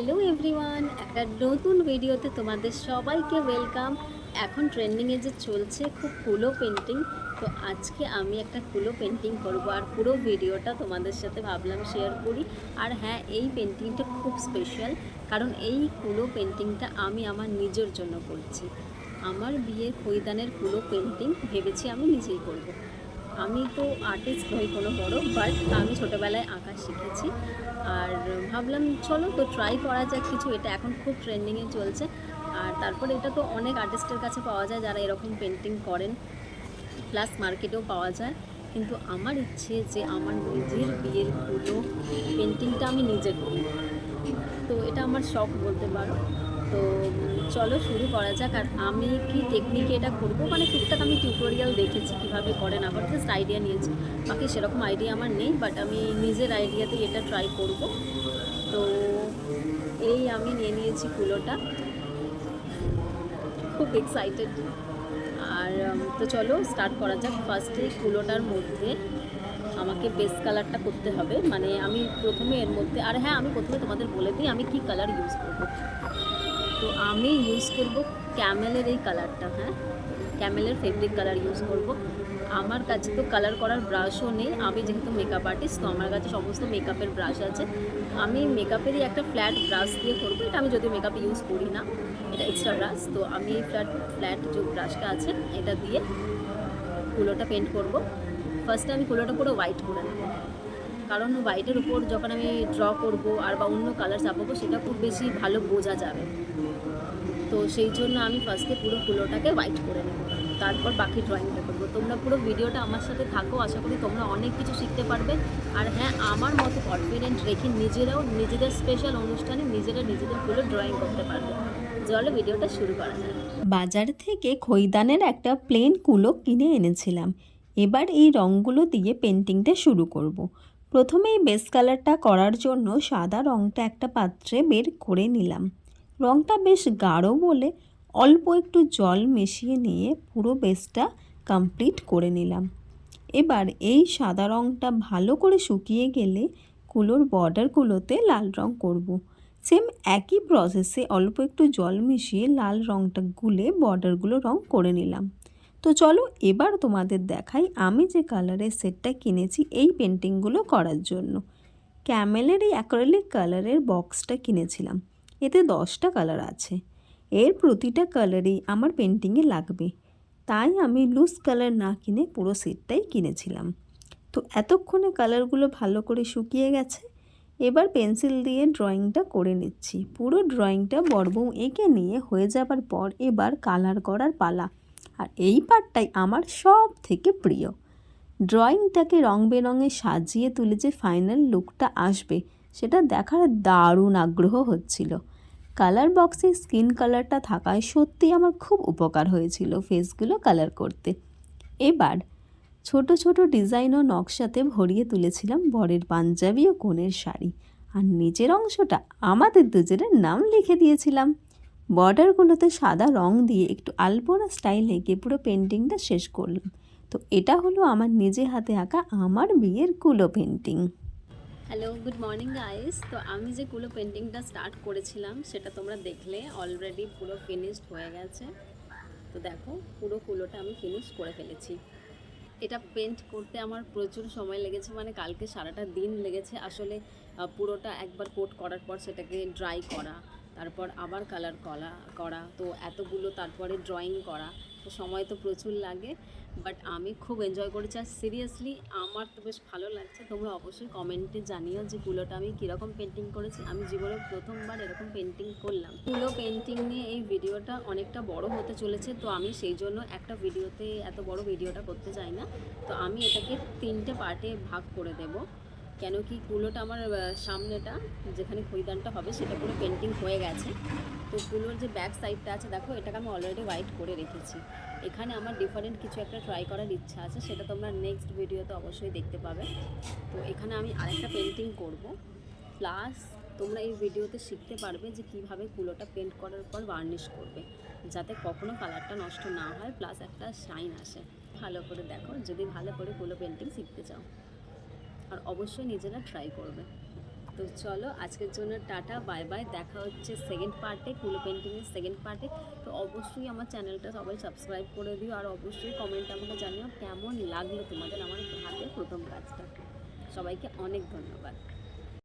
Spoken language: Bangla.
হ্যালো এভরিওয়ান, একটা নতুন ভিডিওতে তোমাদের সবাইকে ওয়েলকাম। এখন ট্রেন্ডিংয়ে যে চলছে খুব কুলো পেন্টিং, তো আজকে আমি একটা কুলো পেন্টিং করব আর পুরো ভিডিওটা তোমাদের সাথে ভাবলাম শেয়ার করি। আর হ্যাঁ এই পেন্টিংটা খুব স্পেশাল কারণ এই কুলো পেন্টিংটা আমি আমার নিজের জন্য করছি। আমার বিয়ের খৈদানের কুলো পেন্টিং ভেবেছি আমি নিজেই করব। আমি তো আর্টিস্ট নই কোনো বড় বাট আমি ছোটোবেলায় আঁকা শিখেছি। আর ভাবলাম, চলো তো ট্রাই করা যাক কিছু, এটা এখন খুব ট্রেন্ডিংয়ে চলছে। আর তারপর এটা তো অনেক আর্টিস্টের কাছে পাওয়া যায় যারা এরকম পেন্টিং করেন। প্লাস মার্কেটেও পাওয়া যায়। কিন্তু আমার ইচ্ছে যে আমার নিজের বিয়ের পুরো পেন্টিংটা আমি নিজে করি। তো এটা আমার শখ বলতে পারো। তো চলো শুরু করা যাক। আর আমি কি টেকনিকে এটা করব? মানে টুকটাক আমি টিউটোরিয়াল দেখেছি কীভাবে করেন, আবার জাস্ট আইডিয়া নিয়েছি। বাকি সেরকম আইডিয়া আমার নেই বাট আমি নিজের আইডিয়াতেই এটা ট্রাই করব। তো এই আমি নিয়ে নিয়েছি কুলোটা। খুব এক্সাইটেড আর তো চলো স্টার্ট করা যাক। ফার্স্টে কুলোটার মধ্যে আমাকে বেস কালারটা করতে হবে। মানে আমি প্রথমে এর মধ্যে, আর হ্যাঁ আমি প্রথমে তোমাদের বলে দিই আমি কি কালার ইউজ করব। তো আমি ইউজ করব ক্যামেলের এই কালারটা হ্যাঁ? ক্যামেলের ফেব্রিক কালার ইউজ করব। আমার কাছে তো কালার করার ব্রাশও নেই। আমি যেহেতু মেকআপ আর্টিস্ট তো আমার কাছে সমস্ত মেকআপের ব্রাশ আছে। আমি মেকআপেরই একটা ফ্ল্যাট ব্রাশ দিয়ে করব। এটা আমি যদিও মেকআপ ইউজ করি না, এটা এক্সট্রা ব্রাশ তো আমি এই ফ্ল্যাট ফ্ল্যাট যে ব্রাশটা আছে, এটা দিয়ে কুলোটা পেন্ট করব। ফার্স্টে আমি কুলোটা পুরো হোয়াইট করে নেব। কারণ হোয়াইটের উপর যখন আমি ড্র করব আর বা অন্য কালার চাপাবো, সেটা খুব বেশি ভালো বোঝা যাবে। তো সেই জন্য আমি ফার্স্টে পুরো ফুলোটাকে হোয়াইট করে নেব। তারপর বাকি ড্রয়িংটা করব। তোমরা পুরো ভিডিওটা আমার সাথে থাকো, আশা করি তোমরা অনেক কিছু শিখতে পারবে। আর হ্যাঁ আমার মতো কনফিডেন্ট রেখে নিজেরাও নিজেদের স্পেশাল অনুষ্ঠানে নিজেরা নিজেদের পুরো ড্রয়িং করতে পারবে। চলো ভিডিওটা শুরু করা যায় বাজার থেকে খৈদানের একটা প্লেন কুলো কিনে এনেছিলাম। এবার এই রঙগুলো দিয়ে পেন্টিংটা শুরু করব। প্রথমে এই বেস কালারটা করার জন্য সাদা রঙটা একটা পাত্রে বের করে নিলাম। রঙটা বেশ গাঢ় বলে অল্প একটু জল মিশিয়ে নিয়ে পুরো বেসটা কমপ্লিট করে নিলাম। এবার এই সাদা রঙটা ভালো করে শুকিয়ে গেলে কুলোর বর্ডারগুলোতে লাল রং করব। সেম একই প্রসেসে অল্প একটু জল মিশিয়ে লাল রঙটা গুলে বর্ডারগুলো রং করে নিলাম। তো চলো এবার তোমাদের দেখাই আমি যে কালারের সেটটা কিনেছি এই পেন্টিংগুলো করার জন্য। ক্যামেলের এই অ্যাক্রেলিক কালারের বক্সটা কিনেছিলাম। এতে দশটা কালার আছে। এর প্রতিটা কালারই আমার পেন্টিংয়ে লাগবে। তাই আমি লুজ কালার না কিনে পুরো সেটটাই কিনেছিলাম। তো এতক্ষণে কালারগুলো ভালো করে শুকিয়ে গেছে। এবার পেন্সিল দিয়ে ড্রয়িংটা করে নিচ্ছি। পুরো ড্রয়িংটা বড়বউ এঁকে নিয়ে হয়ে যাবার পর এবার কালার করার পালা। আর এই পার্টটাই আমার সব থেকে প্রিয়। ড্রয়িংটাকে রং বেরঙে সাজিয়ে তুলে যে ফাইনাল লুকটা আসবে, সেটা দেখার দারুণ আগ্রহ হচ্ছিল। কালার বক্সে স্কিন কালারটা থাকায় সত্যি আমার খুব উপকার হয়েছিল ফেসগুলো কালার করতে। এবার ছোট ছোট ডিজাইন ও নকশাতে ভরিয়ে তুলেছিলাম বরের পাঞ্জাবি ও কনের শাড়ি। আর নিচের অংশটা আমাদের দুজনের নাম লিখে দিয়েছিলাম। বর্ডারগুলোতে সাদা রং দিয়ে একটু আলপনা স্টাইল এঁকে পুরো পেন্টিংটা শেষ করলাম। তো এটা হলো আমার নিজে হাতে আঁকা আমার বিয়ের কুলো painting. Hello good morning guys তো আমি যে কুলো পেন্টিংটা স্টার্ট করেছিলাম, সেটা তোমরা দেখলে। অলরেডি পুরো ফিনিশড হয়ে গেছে। তো দেখো, পুরো কুলোটা আমি ফিনিশ করে ফেলেছি। এটা পেন্ট করতে আমার প্রচুর সময় লেগেছে মানে কালকে সারাটা দিন লেগেছে। আসলে পুরোটা একবার কোট করার পর সেটাকে ড্রাই করা, তারপর আবার কালার করা করা, তো এতগুলো তারপরে ড্রয়িং করা। সময় তো প্রচুর লাগে বাট আমি খুব এনজয় করেছি আর সিরিয়াসলি আমার তো বেশ ভালো লাগছে। তোমরা অবশ্যই কমেন্টে জানিও যে কুলোটা আমি কীরকম পেন্টিং করেছি। আমি জীবনে প্রথমবার এরকম পেন্টিং করলাম। কুলো পেন্টিং নিয়ে এই ভিডিওটা অনেকটা বড় হতে চলেছে, তো আমি সেই জন্য একটা ভিডিওতে এত বড় ভিডিওটা করতে চাই না। তো আমি এটাকে তিনটে পার্টে ভাগ করে দেব। কেন কি কুলোটা আমার সামনেটা, যেখানে খৈদানটা হবে, সেটা পুরো পেন্টিং হয়ে গেছে। তো কুলোর যে ব্যাক সাইডটা আছে, দেখো, এটাকে আমি অলরেডি হোয়াইট করে রেখেছি। এখানে আমার ডিফারেন্ট কিছু একটা ট্রাই করার ইচ্ছা আছে, সেটা তোমরা নেক্সট ভিডিওতে অবশ্যই দেখতে পাবে। তো এখানে আমি আরেকটা পেন্টিং করব। প্লাস তোমরা এই ভিডিওতে শিখতে পারবে যে কীভাবে কুলোটা পেন্ট করার পর বার্নিশ করবে, যাতে কখনো কালারটা নষ্ট না হয় প্লাস একটা শাইন আসে। ভালো করে দেখো, যদি ভালো করে কুলো পেন্টিং শিখতে চাও। আর অবশ্যই নিজেরা ট্রাই করবে। তো চলো, আজকের জন্য টাটা বাই বাই দেখা হচ্ছে সেকেন্ড পার্টে কুলো পেন্টিংয়ের সেকেন্ড পার্টে তো অবশ্যই আমার চ্যানেলটা সবাই সাবস্ক্রাইব করে দিও আর অবশ্যই কমেন্ট আমাকে জানিও কেমন লাগল তোমাদের আমার হাতে প্রথম কাজটা। সবাইকে অনেক ধন্যবাদ।